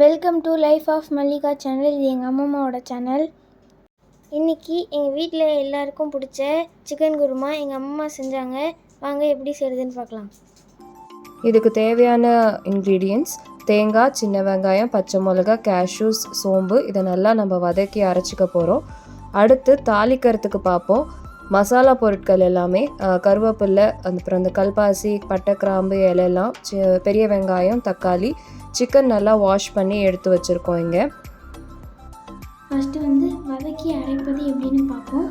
Welcome to life of Mallika channel இது எங்கள் அம்மம்மாவோட channel இன்றைக்கி எங்கள் வீட்டில் எல்லாருக்கும் பிடிச்ச சிக்கன் குருமா எங்கள் அம்மா செஞ்சாங்க. வாங்க எப்படி செய்கிறதுன்னு பார்க்கலாம். இதுக்கு தேவையான இன்க்ரீடியன்ட்ஸ் தேங்காய் சின்ன வெங்காயம் பச்சை மிளகா கேஷ்யூஸ் சோம்பு இதை நல்லா நம்ம வதக்கி அரைச்சிக்க போகிறோம் அடுத்து தாளிக்கிறதுக்கு பார்ப்போம். மசாலா பொருட்கள் எல்லாமே கருவேப்பில்லை அந்த அப்புறம் அந்த கல்பாசி பட்டை கிராம்பு இலையெல்லாம் பெரிய வெங்காயம் தக்காளி சிக்கன் நல்லா வாஷ் பண்ணி எடுத்து வச்சுருக்கோம் இங்கே. ஃபஸ்ட்டு வந்து வதக்கி அரைப்பது எப்படின்னு பார்ப்போம்.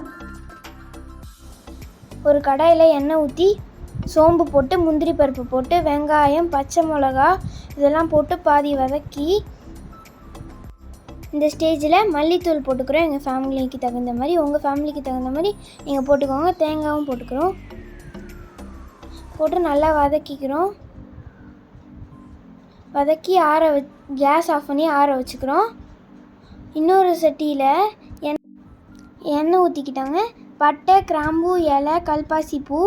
ஒரு கடாயில் எண்ணெய் ஊற்றி சோம்பு போட்டு முந்திரி பருப்பு போட்டு வெங்காயம் பச்சை மிளகா இதெல்லாம் போட்டு பாதி வதக்கி இந்த ஸ்டேஜில் மல்லித்தூள் போட்டுக்கிறோம். எங்கள் ஃபேமிலிக்கு தகுந்த மாதிரி உங்கள் ஃபேமிலிக்கு தகுந்த மாதிரி நீங்கள் போட்டுக்கோங்க. தேங்காயும் போட்டுக்கிறோம். போட்டு நல்லா வதக்கிக்கிறோம். வதக்கி ஆற வ கேஸ் ஆஃப் பண்ணி ஆற வச்சுக்கிறோம். இன்னொரு சட்டியில் எண் எண்ணெய் ஊற்றிக்கிட்டாங்க பட்டை கிராம்பு இலை கல்பாசி பூ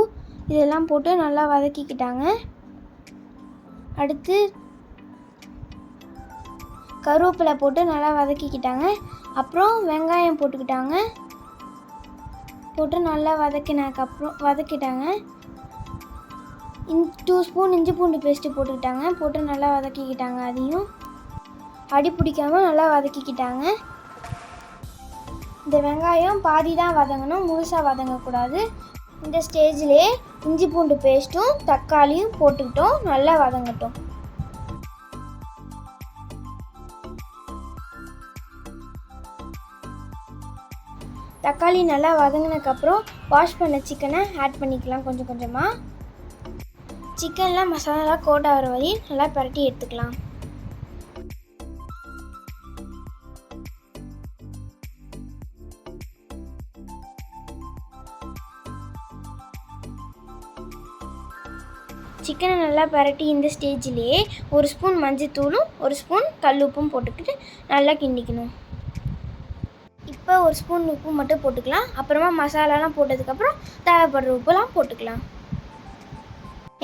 இதெல்லாம் போட்டு நல்லா வதக்கிக்கிட்டாங்க. அடுத்து கருவேப்பிலை போட்டு நல்லா வதக்கிக்கிட்டாங்க. அப்புறம் வெங்காயம் போட்டுக்கிட்டாங்க. போட்டு நல்லா வதக்கினதுக்கப்புறம் வதக்கிட்டாங்க. இன் டூ ஸ்பூன் இஞ்சி பூண்டு பேஸ்ட்டு போட்டுக்கிட்டாங்க. போட்டு நல்லா வதக்கிக்கிட்டாங்க அதையும். அடி பிடிக்காமல் நல்லா வதக்கிக்கிட்டாங்க. இந்த வெங்காயம் பாதி தான் வதங்கணும் முழுசாக வதங்கக்கூடாது. இந்த ஸ்டேஜ்லேயே இஞ்சி பூண்டு பேஸ்ட்டும் தக்காளியும் போட்டுக்கிட்டோம். நல்லா வதங்கட்டும். தக்காளி நல்லா வதங்கினதுக்கப்புறம் வாஷ் பண்ண சிக்கனை ஆட் பண்ணிக்கலாம் கொஞ்சம் கொஞ்சமாக சிக்கன்லாம் மசாலா கோட் ஆகிற வரையும் நல்லா பரட்டி எடுத்துக்கலாம். சிக்கனை நல்லா பரட்டி இந்த ஸ்டேஜ்லேயே ஒரு ஸ்பூன் மஞ்சத்தூளும் ஒரு ஸ்பூன் கல்லுப்பும் போட்டுக்கிட்டு நல்லா கிண்டிக்கணும். இப்போ ஒரு ஸ்பூன் உப்பு மட்டும் போட்டுக்கலாம். அப்புறமா மசாலாலாம் போட்டதுக்கப்புறம் தேவைப்படுற உப்புலாம் போட்டுக்கலாம்.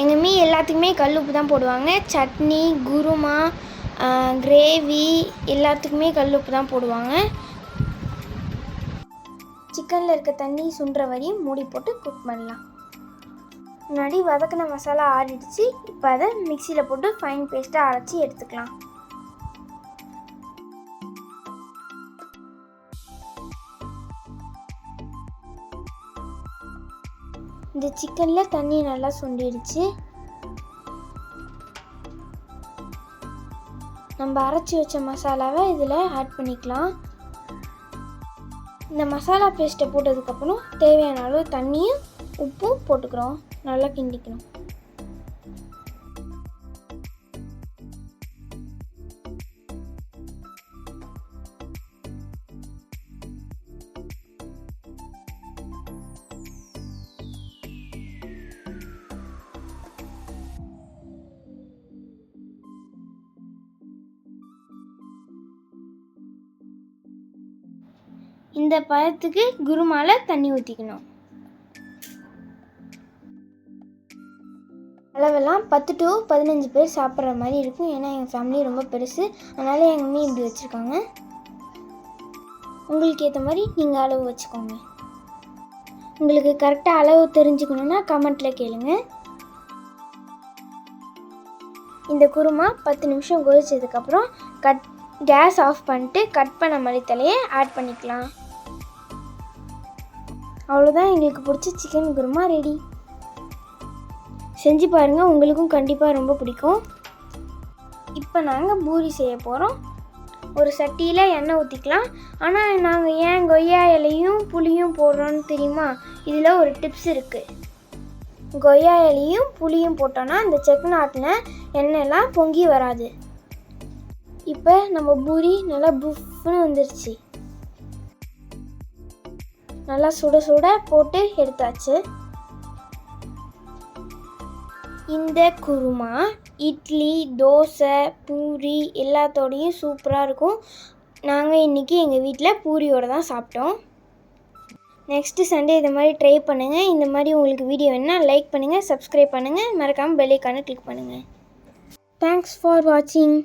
எங்கள் மீ எல்லாத்துக்குமே கல் உப்பு தான் போடுவாங்க. சட்னி குருமா கிரேவி எல்லாத்துக்குமே கல் உப்பு தான் போடுவாங்க. சிக்கனில் இருக்க தண்ணி சுண்டுற வரையும் மூடி போட்டு குக் பண்ணலாம். முன்னாடி வதக்கின மசாலா ஆறிடுச்சு. இப்போ அதை மிக்சியில் போட்டு ஃபைன் பேஸ்ட்டாக அரைச்சி எடுத்துக்கலாம். இந்த சிக்கனில் தண்ணி நல்லா சுண்டிடுச்சு. நம்ம அரைச்சி வச்ச மசாலாவை இதில் ஆட் பண்ணிக்கலாம். இந்த மசாலா பேஸ்ட்டை போட்டதுக்கப்புறம் தேவையான அளவு தண்ணியும் உப்பும் போட்டுக்கிறோம். நல்லா கிண்டிக்கணும். இந்த பழத்துக்கு குருமால தண்ணி ஊற்றிக்கணும் அளவெல்லாம் பத்து டு பதினஞ்சு பேர் சாப்பிட்ற மாதிரி இருக்கும். ஏன்னா எங்கள் ஃபேமிலி ரொம்ப பெருசு. அதனால் எங்கள் அம்மி இப்படி வச்சுருக்காங்க. உங்களுக்கு ஏற்ற மாதிரி நீங்கள் அளவு வச்சுக்கோங்க. உங்களுக்கு கரெக்டாக அளவு தெரிஞ்சுக்கணுன்னா கமெண்ட்டில் கேளுங்க. இந்த குருமா பத்து நிமிஷம் கொதிச்சதுக்கப்புறம் கட் கேஸ் ஆஃப் பண்ணிட்டு கட் பண்ண மல்லித்தலையை ஆட் பண்ணிக்கலாம். அவ்வளோதான் எங்களுக்கு பிடிச்ச சிக்கன் குருமா ரெடி செஞ்சு பாருங்கள் உங்களுக்கும் கண்டிப்பாக ரொம்ப பிடிக்கும். இப்போ நாங்கள் பூரி செய்ய போகிறோம் ஒரு சட்டியில் எண்ணெய் ஊற்றிக்கலாம் ஆனால் நாங்கள் ஏன் கொய்யா இலையும் புளியும் போடுறோன்னு தெரியுமா? இதில் ஒரு டிப்ஸ் இருக்குது கொய்யா இலையும் புளியும் போட்டோன்னா இந்த செக்குநாட்டில் எண்ணெய்லாம் பொங்கி வராது. இப்போ நம்ம பூரி நல்லா புஃப்னு வந்துருச்சு. நல்லா சுட சுட போட்டு எடுத்தாச்சு. இந்த குருமா இட்லி தோசை பூரி எல்லாத்தோடையும் சூப்பராக இருக்கும். நாங்கள் இன்றைக்கி எங்கள் வீட்டில் பூரியோடு தான் சாப்பிட்டோம். நெக்ஸ்ட்டு சண்டே இந்த மாதிரி ட்ரை பண்ணுங்கள் இந்த மாதிரி உங்களுக்கு வீடியோ வேணால் லைக் பண்ணுங்கள் சப்ஸ்கிரைப் பண்ணுங்கள் மறக்காமல் பெல்லைக்கான கிளிக் பண்ணுங்கள் தேங்க்ஸ் ஃபார் வாட்சிங்